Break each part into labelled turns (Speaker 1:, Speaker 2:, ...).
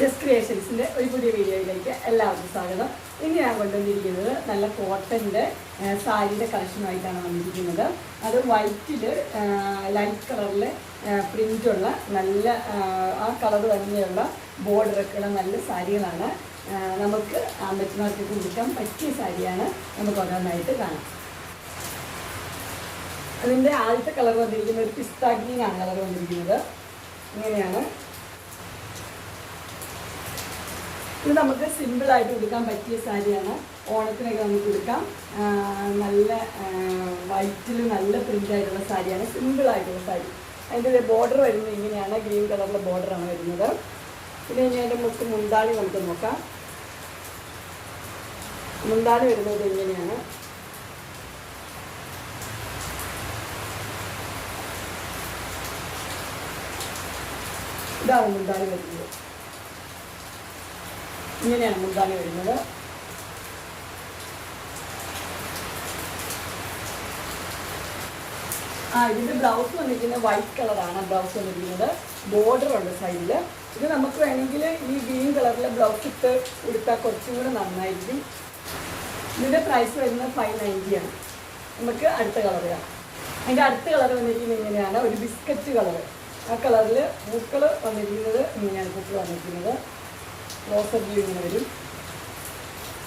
Speaker 1: Just ക്രിയേഷൻസിന്റെ ഒരു പുതിയ വീഡിയോയിലേക്ക് എല്ലാവർക്കും സ്വാഗതം. ഇന്ന് ഞാൻ കൊണ്ടുവന്നിരിക്കുന്നത് നല്ല കോട്ടന്റെ സാരിയുടെ കളക്ഷനുമായിട്ടാണ് വന്നിരിക്കുന്നത്. അത് വൈറ്റിൽ ലൈറ്റ് കളറിൽ പ്രിന്റുള്ള നല്ല ആ, കളർ തന്നെയുള്ള ബോർഡറൊക്കെയുള്ള നല്ല സാരികളാണ് നമുക്ക് അമ്പത്തിമാർക്ക് കുടിക്കാൻ പറ്റിയ സാരിയാണ് നമുക്ക് ഓരോന്നായിട്ട് കാണാം. അതിന്റെ ആദ്യത്തെ കളർ വന്നിരിക്കുന്നത് ഒരു പിസ്ത ആണ് കളർ വന്നിരിക്കുന്നത്. ഇങ്ങനെയാണ് ഇത് നമുക്ക് സിമ്പിളായിട്ട് കൊടുക്കാൻ പറ്റിയ സാരിയാണ്. ഓണത്തിനൊക്കെ നമുക്ക് കൊടുക്കാം നല്ല വൈറ്റിൽ നല്ല പ്രിന്റായിട്ടുള്ള സാരിയാണ്. സിമ്പിളായിട്ടുള്ള സാരി. അതിന്റെ ബോർഡർ വരുന്നത് ഇങ്ങനെയാണ്. ഗ്രീൻ കളറിലെ ബോർഡറാണ് വരുന്നത്. പിന്നെ ഇനി അതിന്റെ മുക്ക് മുന്താണി നമുക്ക് നോക്കാം. മുന്താണി വരുന്നത് ഇങ്ങനെയാണ്. ഇതാണ് മുന്താണി വരുന്നത്. ഇങ്ങനെയാണ് മുന്താണി വരുന്നത്. ആ ഇതിന്റെ ബ്ലൗസ് വന്നിരിക്കുന്നത് വൈറ്റ് കളറാണ് ബ്ലൗസ് വന്നിരിക്കുന്നത്. ബോർഡർ ഉണ്ട് സൈഡിൽ ഇത് നമുക്ക് വേണമെങ്കിൽ ഈ ഗ്രീൻ കളറിലെ ബ്ലൗസ് ഇട്ട് കൊടുത്താൽ കുറച്ചും കൂടെ നന്നായിരിക്കും. ഇതിന്റെ പ്രൈസ് വരുന്നത് ഫൈവ് നയന്റിയാണ് നമുക്ക് അടുത്ത കളർ കാണാം. അതിന്റെ അടുത്ത കളർ വന്നിരിക്കുന്നത് ഇങ്ങനെയാണ്. ഒരു ബിസ്ക്കറ്റ് കളർ ആ കളറിൽ പൂക്കൾ വന്നിരിക്കുന്നത് ഇങ്ങനെയാണ് പൂക്കൾ വന്നിരിക്കുന്നത്. റോസർ വ്യൂ ഇങ്ങനെ വരും.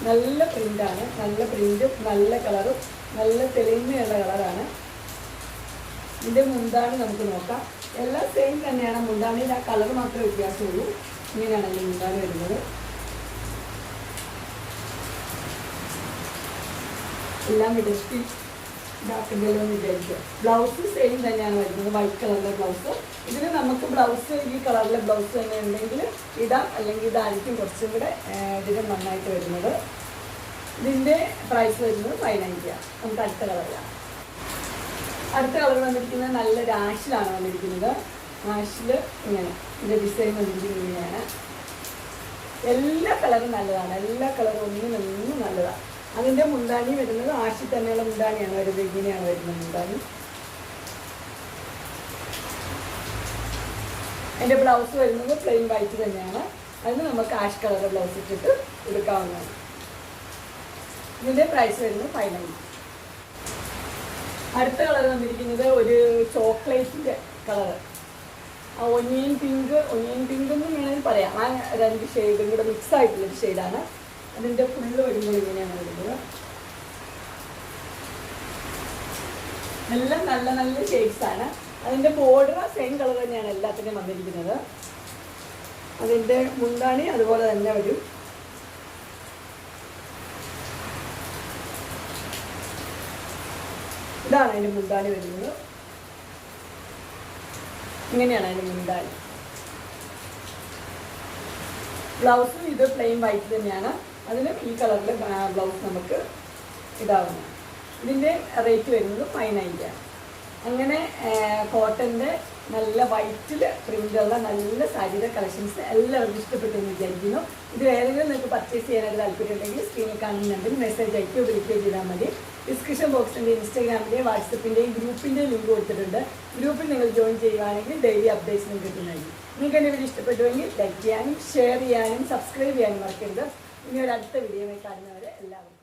Speaker 1: നല്ല പ്രിന്റാണ് നല്ല പ്രിന്റും നല്ല കളറും നല്ല തെളിമയുള്ള കളറാണ് ഇതിന്റെ മുന്താണി നമുക്ക് നോക്കാം. എല്ലാം സെയിം തന്നെയാണ്. മുന്താണിയിൽ ആ കളർ മാത്രമേ വ്യത്യാസമുള്ളൂ. ഇങ്ങനെയാണ് ഈ മുന്താണി വരുന്നത്. എല്ലാം ഇടത്തി ഇതാക്കണ്ടല്ലോ എന്ന് വിചാരിക്കുക ബ്ലൗസ് സെയിം തന്നെയാണ് വരുന്നത്. വൈറ്റ് കളറിലെ ബ്ലൗസ് ഇതിന് നമുക്ക് ബ്ലൗസ് ഈ കളറിലെ ബ്ലൗസ് തന്നെ ഉണ്ടെങ്കിൽ ഇടാം. അല്ലെങ്കിൽ ഇതായിരിക്കും കുറച്ചും കൂടെ ഇതിന് നന്നായിട്ട് വരുന്നത്. ഇതിന്റെ പ്രൈസ് വരുന്നത് പതിനഞ്ച് നമുക്ക് അടുത്ത കളറിലാണ് അടുത്ത കളർ വന്നിരിക്കുന്നത് നല്ല രാഷിലാണ് വന്നിരിക്കുന്നത്. രാഷിൽ ഇങ്ങനെ ഇതിന്റെ ഡിസൈൻ വന്നിരിക്കുന്നത് ഇങ്ങനെയാണ്. എല്ലാ കളറും നല്ലതാണ്. എല്ലാ കളറും ഒന്നും ഒന്നും നല്ലതാണ്. അതിന്റെ മുന്താണി വരുന്നത് ആഷിൽ തന്നെയുള്ള മുന്താണിയാണ് വരുന്നത്. ഇങ്ങനെയാണ് വരുന്നത് മുന്താണി. അതിന്റെ ബ്ലൗസ് വരുന്നത് പ്ലെയിൻ വൈറ്റ് തന്നെയാണ്. അതിന് നമുക്ക് ആഷ് കളർ ബ്ലൗസ് ഇട്ടിട്ട് എടുക്കാവുന്നതാണ്. ഇതിന്റെ പ്രൈസ് വരുന്നത് ഫൈവ് നയന്റി അടുത്ത കളർ വന്നിരിക്കുന്നത് ഒരു ചോക്ലേറ്റിന്റെ colour onion pink onion pink എന്ന് വേണമെങ്കിൽ പറയാം. ആ രണ്ട് ഷെയ്ഡും കൂടെ മിക്സ് ആയിട്ടുള്ളൊരു ഷെയ്ഡാണ് അതിന്റെ ഫുള്ള് വരുമ്പോൾ ഇങ്ങനെയാണ് വരുന്നത്. എല്ലാം നല്ല നല്ല ഷെയ്ഡ്സ് ആണ്. അതിന്റെ ബോർഡർ സെയിം കളർ തന്നെയാണ് എല്ലാത്തിനും വന്നിരിക്കുന്നത്. അതിന്റെ മുന്താണി അതുപോലെ തന്നെ വരും. ഇതാണ് അതിന്റെ മുന്താണി വരുന്നത്. ഇങ്ങനെയാണ് അതിന്റെ മുന്താണി ബ്ലൗസും ഇത് പ്ലെയിൻ വൈറ്റ് തന്നെയാണ്. അതിന് ഈ കളറിൽ ബ്ലൗസ് നമുക്ക് ഇതാവുന്നതാണ്. ഇതിന്റെ റേറ്റ് വരുന്നത് ഫൈവ് നയന്റിയാണ് അങ്ങനെ കോട്ടന്റെ നല്ല വൈറ്റിൽ പ്രിന്റുള്ള നല്ല സാരിയുടെ കളക്ഷൻസ് എല്ലാവർക്കും ഇഷ്ടപ്പെട്ടു എന്ന് വിചാരിക്കുന്നു. ഇത് ഏതെങ്കിലും നിങ്ങൾക്ക് പർച്ചേസ് ചെയ്യാനായിട്ട് താല്പര്യമുണ്ടെങ്കിൽ സ്ക്രീനിൽ കാണുന്നുണ്ടെങ്കിൽ മെസ്സേജ് അയക്കുകയോ വിളിക്കുകയോ ചെയ്താൽ മതി. ഡിസ്ക്രിപ്ഷൻ ബോക്സിന്റെ ഇൻസ്റ്റാഗ്രാമിന്റെയും വാട്സപ്പിന്റെയും ഗ്രൂപ്പിന്റെയും ലിങ്ക് കൊടുത്തിട്ടുണ്ട്. ഗ്രൂപ്പിൽ നിങ്ങൾ ജോയിൻ ചെയ്യുകയാണെങ്കിൽ ഡെയിലി അപ്ഡേറ്റ്സ് നിങ്ങൾക്ക് കിട്ടുന്നതായിരിക്കും. നിങ്ങൾക്ക് എന്റെ വീഡിയോ ഇഷ്ടപ്പെട്ടുവെങ്കിൽ ലൈക്ക് ചെയ്യാനും ഷെയർ ചെയ്യാനും സബ്സ്ക്രൈബ് ചെയ്യാനും മറക്കരുത്. ഇനി ഒരു അടുത്ത വീഡിയോ കാണുന്നവരെ എല്ലാവർക്കും